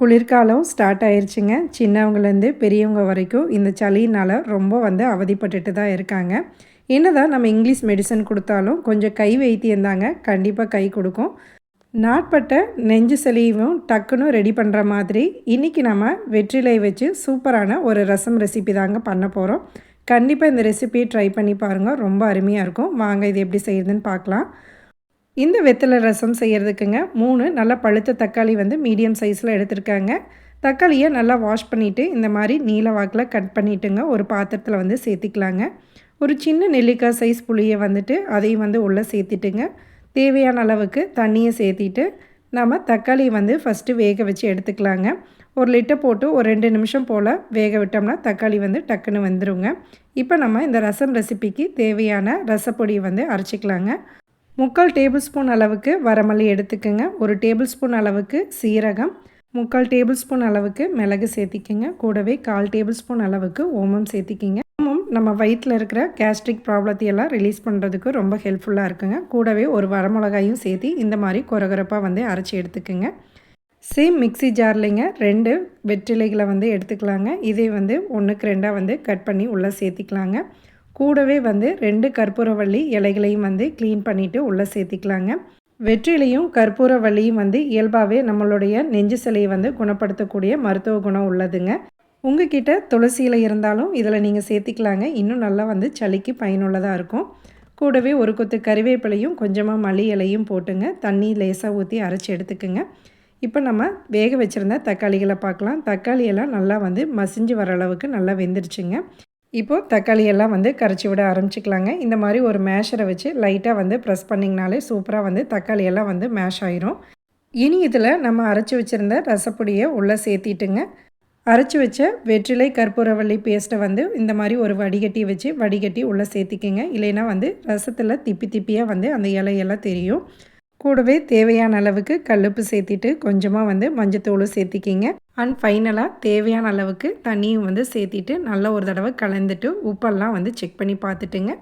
குளிர்காலம் ஸ்டார்ட் ஆயிடுச்சுங்க சின்னவங்கலேருந்து பெரியவங்க வரைக்கும் இந்த சளினால் ரொம்ப வந்து அவதிப்பட்டுட்டு தான் இருக்காங்க. என்னதான் நம்ம இங்கிலீஷ் மெடிசன் கொடுத்தாலும் கொஞ்சம் கை வைத்தியம் தாங்க கண்டிப்பாக கை கொடுக்கும். நாட்பட்ட நெஞ்சு சளியும் டக்குன்னு ரெடி பண்ணுற மாதிரி இன்றைக்கி நம்ம வெற்றிலை வச்சு சூப்பரான ஒரு ரசம் ரெசிபி தாங்க பண்ண போகிறோம் கண்டிப்பாக இந்த ரெசிபியை ட்ரை பண்ணி பாருங்கள் ரொம்ப அருமையாக இருக்கும். வாங்க இது எப்படி செய்யுதுன்னு பார்க்கலாம். இந்த வெத்தலை ரசம் செய்கிறதுக்குங்க மூணு நல்லா பழுத்த தக்காளி வந்து மீடியம் சைஸில் எடுத்திருக்காங்க. தக்காளியை நல்லா வாஷ் பண்ணிவிட்டு இந்த மாதிரி நீல வாக்கில் கட் பண்ணிவிட்டுங்க ஒரு பாத்திரத்தில் வந்து சேர்த்திக்கலாங்க. ஒரு சின்ன நெல்லிக்காய் சைஸ் புளியை வந்துட்டு அதையும் வந்து உள்ளே சேர்த்திட்டுங்க. தேவையான அளவுக்கு தண்ணியை சேர்த்திட்டு நம்ம தக்காளி வந்து ஃபஸ்ட்டு வேக வச்சு எடுத்துக்கலாங்க. ஒரு லிட்டர் போட்டு ஒரு ரெண்டு நிமிஷம் போல் வேக விட்டோம்னா தக்காளி வந்து டக்குன்னு வந்துடுங்க இப்போ நம்ம இந்த ரசம் ரெசிபிக்கு தேவையான ரசப்பொடியை வந்து அரைச்சிக்கலாங்க. முக்கால் டேபிள் ஸ்பூன் அளவுக்கு வரமல்லி எடுத்துக்கோங்க. ஒரு டேபிள் ஸ்பூன் அளவுக்கு சீரகம் முக்கால் டேபிள் ஸ்பூன் அளவுக்கு மிளகு சேர்த்திக்கோங்க. கூடவே கால் டேபிள் ஸ்பூன் அளவுக்கு ஓமம் சேர்த்திக்கிங்க. ஓமம் நம்ம வயிற்றில் இருக்கிற கேஸ்ட்ரிக் ப்ராப்ளத்தையெல்லாம் ரிலீஸ் பண்ணுறதுக்கு ரொம்ப ஹெல்ப்ஃபுல்லாக இருக்குங்க. கூடவே ஒரு வரமிளகாயும் சேர்த்தி இந்த மாதிரி குறகுறப்பாக வந்து அரைச்சி எடுத்துக்கோங்க. சேம் மிக்சி ஜார்லிங்க ரெண்டு வெற்றிலைகளை வந்து எடுத்துக்கலாங்க. இதே வந்து ஒன்றுக்கு ரெண்டாக வந்து கட் பண்ணி உள்ளே சேர்த்திக்கலாங்க. கூடவே வந்து ரெண்டு கற்பூரவள்ளி இலைகளையும் வந்து க்ளீன் பண்ணிவிட்டு உள்ளே சேர்த்திக்கலாங்க. வெற்றிலையும் கற்பூரவள்ளியும் வந்து இயல்பாகவே நம்மளுடைய நெஞ்சு சிலையை வந்து குணப்படுத்தக்கூடிய மருத்துவ குணம் உள்ளதுங்க. உங்ககிட்ட துளசியில் இருந்தாலும் இதில் நீங்கள் சேர்த்திக்கலாங்க. இன்னும் நல்லா வந்து சளிக்கு பயனுள்ளதாக இருக்கும். கூடவே ஒரு கொத்து கறிவேப்பிலையும் கொஞ்சமாக மல்லி இலையும் போட்டுங்க. தண்ணி லேசாக ஊற்றி அரைச்சி எடுத்துக்குங்க. இப்போ நம்ம வேக வச்சுருந்த தக்காளிகளை பார்க்கலாம். தக்காளியெல்லாம் நல்லா வந்து மசிஞ்சு வர அளவுக்கு நல்லா வெந்துருச்சுங்க. இப்போது தக்காளியெல்லாம் வந்து கரைச்சி விட ஆரம்பிச்சிக்கலாங்க. இந்த மாதிரி ஒரு மேஷரை வச்சு லைட்டாக வந்து ப்ரெஸ் பண்ணிங்கனாலே சூப்பராக வந்து தக்காளி எல்லாம் வந்து மேஷ் ஆயிரும். இனி இதில் நம்ம அரைச்சி வச்சுருந்த ரசப்பொடியை உள்ளே சேர்த்திட்டுங்க. அரைச்சி வச்ச வெற்றிலை கற்பூரவள்ளி பேஸ்ட்டை வந்து இந்த மாதிரி ஒரு வடிகட்டி வச்சு வடிகட்டி உள்ளே சேர்த்திக்கிங்க. இல்லைன்னா வந்து ரசத்தில் திப்பி திப்பியாக வந்து அந்த இலையெல்லாம் தெரியும். கூடவே தேவையான அளவுக்கு கல்லுப்பு சேர்த்திட்டு கொஞ்சமாக வந்து மஞ்சத்தூளும் சேர்த்திக்கிங்க. அண்ட் ஃபைனலாக தேவையான அளவுக்கு தண்ணியும் வந்து சேர்த்திட்டு நல்லா ஒரு தடவை கலந்துட்டு உப்பெல்லாம் வந்து செக் பண்ணி பார்த்துட்டுங்க.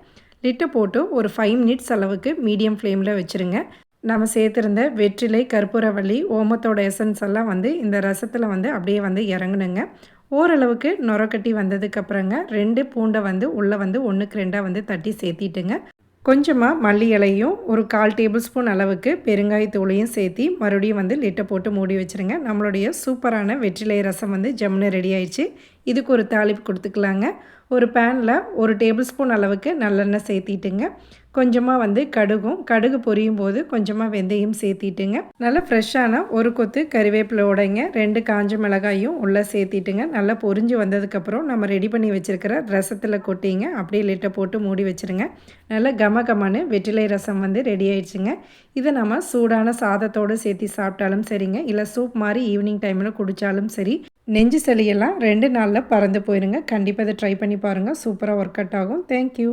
லிட்டை போட்டு ஒரு ஃபைவ் மினிட்ஸ் அளவுக்கு மீடியம் ஃப்ளேமில் வச்சுருங்க. நம்ம சேர்த்துருந்த வெற்றிலை கற்பூரவள்ளி ஓமத்தோட எசன்ஸ் எல்லாம் வந்து இந்த ரசத்தில் வந்து அப்படியே வந்து இறங்கணுங்க ஓரளவுக்கு நுரக்கட்டி வந்ததுக்கப்புறங்க ரெண்டு பூண்டை வந்து உள்ளே வந்து ஒன்றுக்கு ரெண்டாக வந்து தட்டி சேர்த்திட்டுங்க. கொஞ்சமாக மல்லி இலையும் ஒரு கால் டேபிள் ஸ்பூன் அளவுக்கு பெருங்காயத்தூளையும் சேர்த்தி மறுபடியும் வந்து லிட்டை போட்டு மூடி வச்சுருங்க. நம்மளுடைய சூப்பரான வெற்றிலை ரசம் வந்து ஜம்னு ரெடி ஆயிடுச்சு. இதுக்கு ஒரு தாளிப்பு கொடுத்துக்கலாங்க. ஒரு பேனில் ஒரு டேபிள் ஸ்பூன் அளவுக்கு நல்லெண்ணெய் சேர்த்திட்டுங்க. கொஞ்சமாக வந்து கடுகும் கடுகு பொரியும் போது கொஞ்சமாக வெந்தயம் சேர்த்திட்டுங்க. நல்லா ஃப்ரெஷ்ஷான ஒரு கொத்து கறிவேப்பிலோடைங்க ரெண்டு காஞ்ச மிளகாயும் உள்ளே சேர்த்திட்டுங்க. நல்லா பொரிஞ்சு வந்ததுக்கப்புறம் நம்ம ரெடி பண்ணி வச்சுருக்கிற ரசத்தில் கொட்டிங்க. அப்படியே லிட்டை போட்டு மூடி வச்சுருங்க. நல்லா கம கமன்னு வெற்றிலை ரசம் வந்து ரெடி ஆயிடுச்சுங்க. இதை நம்ம சூடான சாதத்தோடு சேர்த்தி சாப்பிட்டாலும் சரிங்க. இல்லை சூப் மாதிரி ஈவினிங் டைமில் குடித்தாலும் சரி. நெஞ்சு சளியெல்லாம் ரெண்டு நாளில் பறந்து போயிருங்க கண்டிப்பாக இதை ட்ரை பண்ணி பாருங்கள் சூப்பராக ஒர்க் அவுட் ஆகும் தேங்க்யூ